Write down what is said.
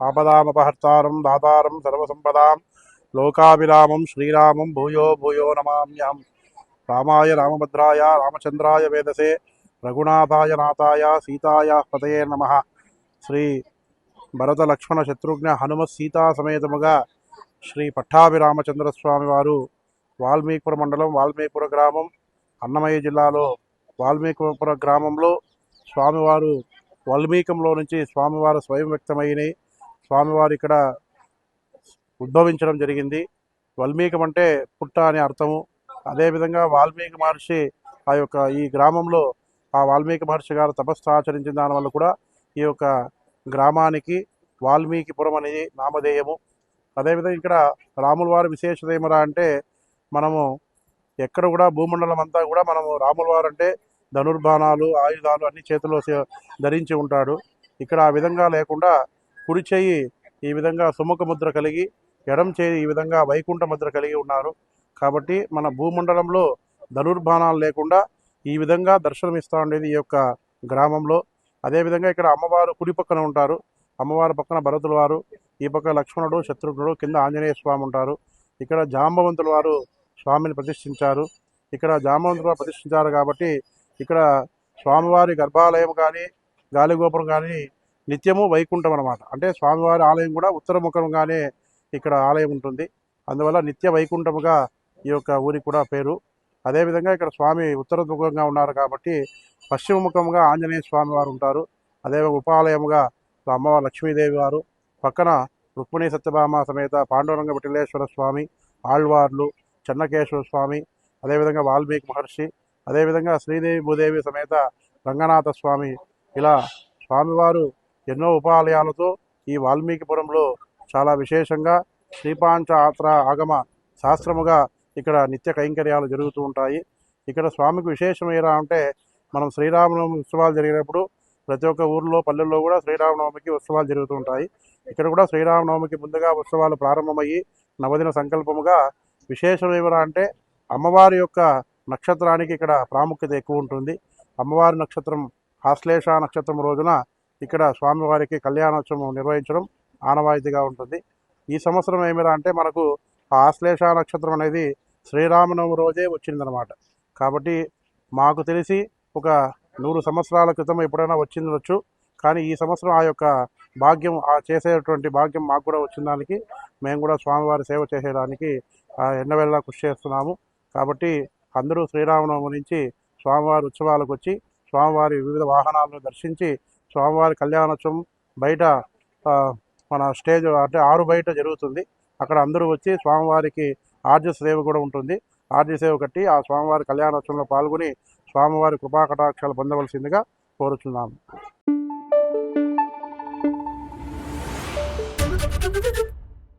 ఆపదామపహర్తారం దాతారం సర్వసంపదాం లోకాభిరామం శ్రీరామం భూయో భూయో నమామ్యాం రామాయ రామభద్రాయ రామచంద్రాయ వేదసే రఘునాథాయ నాథాయ సీతాయ పతయే నమ. శ్రీ భరత లక్ష్మణ శత్రుఘ్న హనుమ సీతా సమేతముగా శ్రీ పట్టాభిరామచంద్రస్వామి వారు వాల్మీకిపుర మండలం వాల్మీకిపుర గ్రామం అన్నమయ్య జిల్లాలో వాల్మీకిపుర గ్రామంలో స్వామివారు వాల్మీకంలో నుంచి స్వామివారు స్వయం వ్యక్తమైనవి స్వామివారు ఇక్కడ ఉద్భవించడం జరిగింది. వాల్మీకం అంటే పుట్ట అని అర్థము. అదేవిధంగా వాల్మీకి మహర్షి ఆ యొక్క ఈ గ్రామంలో ఆ వాల్మీకి మహర్షి గారు తపస్సు ఆచరించిన దానివల్ల కూడా ఈ యొక్క గ్రామానికి వాల్మీకిపురం అనేది నామధేయము. అదేవిధంగా ఇక్కడ రాముల వారి విశేషత ఏమరా అంటే మనము ఎక్కడ కూడా భూమండలం అంతా కూడా మనము రాముల వారు అంటే ధనుర్బాణాలు ఆయుధాలు అన్ని చేతిలో ధరించి ఉంటాడు. ఇక్కడ ఆ విధంగా లేకుండా కుడి చేయి ఈ విధంగా సుముఖ ముద్ర కలిగి ఎడం చేయి ఈ విధంగా వైకుంఠ ముద్ర కలిగి ఉన్నారు. కాబట్టి మన భూమండలంలో ధనుర్బాణాలు లేకుండా ఈ విధంగా దర్శనమిస్తూ ఉండేది ఈ యొక్క గ్రామంలో. అదేవిధంగా ఇక్కడ అమ్మవారు కుడి పక్కన ఉంటారు. అమ్మవారి పక్కన భరతుల వారు ఈ పక్క లక్ష్మణుడు శత్రుఘ్నుడు కింద ఆంజనేయ స్వామి ఉంటారు. ఇక్కడ జాంబవంతుల వారు స్వామిని ప్రతిష్ఠించారు. ఇక్కడ జాంబవంతుల వారు ప్రతిష్ఠించారు కాబట్టి ఇక్కడ స్వామివారి గర్భాలయం కానీ గాలిగోపురం కానీ నిత్యము వైకుంఠం అనమాట అంటే స్వామివారి ఆలయం కూడా ఉత్తరముఖంగానే ఇక్కడ ఆలయం ఉంటుంది. అందువల్ల నిత్య వైకుంఠముగా ఈ యొక్క ఊరికి కూడా పేరు. అదేవిధంగా ఇక్కడ స్వామి ఉత్తర ముఖంగా ఉన్నారు కాబట్టి పశ్చిమ ముఖంగా ఆంజనేయ స్వామి వారు ఉంటారు. అదేవిధంగా ఉపాలయముగా అమ్మవారు లక్ష్మీదేవి వారు. పక్కన రుక్మిణి సత్యభామ సమేత పాండురంగ విఠలేశ్వర స్వామి ఆళ్వార్లు చెన్నకేశ్వర స్వామి అదేవిధంగా వాల్మీకి మహర్షి అదేవిధంగా శ్రీదేవి భూదేవి సమేత రంగనాథ స్వామి. ఇలా స్వామివారు ఎన్నో ఉపాలయాలతో ఈ వాల్మీకిపురంలో చాలా విశేషంగా శ్రీపాంచ ఆత్ర ఆగమ శాస్త్రముగా ఇక్కడ నిత్య కైంకర్యాలు జరుగుతూ ఉంటాయి. ఇక్కడ స్వామికి విశేషం అంటే మనం శ్రీరామనవమి ఉత్సవాలు జరిగినప్పుడు ప్రతి ఒక్క ఊర్లో పల్లెల్లో కూడా శ్రీరామనవమికి ఉత్సవాలు జరుగుతూ ఉంటాయి. ఇక్కడ కూడా శ్రీరామనవమికి ముందుగా ఉత్సవాలు ప్రారంభమయ్యి నవదిన సంకల్పముగా విశేషం అంటే అమ్మవారి యొక్క నక్షత్రానికి ఇక్కడ ప్రాముఖ్యత ఎక్కువ ఉంటుంది. అమ్మవారి నక్షత్రం ఆశ్లేష నక్షత్రం రోజున ఇక్కడ స్వామివారికి కళ్యాణోత్సవం నిర్వహించడం ఆనవాయితీగా ఉంటుంది. ఈ సంవత్సరం ఏమిరా అంటే మనకు ఆ ఆశ్లేష నక్షత్రం అనేది శ్రీరామనవమి రోజే వచ్చిందనమాట కాబట్టి మాకు తెలిసి ఒక నూరు సంవత్సరాల క్రితం ఎప్పుడైనా వచ్చిండొచ్చు. కానీ ఈ సంవత్సరం ఆ యొక్క భాగ్యం ఆ చేసేటువంటి భాగ్యం మాకు కూడా వచ్చిన దానికి మేము కూడా స్వామివారి సేవ చేసేదానికి ఎన్నవేళ్ళ కృషి చేస్తున్నాము. కాబట్టి అందరూ శ్రీరామనవమి నుంచి స్వామివారి ఉత్సవాలకు వచ్చి స్వామివారి వివిధ వాహనాలను దర్శించి స్వామివారి కళ్యాణోత్సవం బయట మన స్టేజ్ అంటే ఆరు బయట జరుగుతుంది. అక్కడ అందరూ వచ్చి స్వామివారికి ఆర్జ సేవ కూడా ఉంటుంది. ఆర్జ సేవ కట్టి ఆ స్వామివారి కళ్యాణోత్సవంలో పాల్గొని స్వామివారి కృపాకటాక్షాలు పొందవలసిందిగా కోరుచున్నాము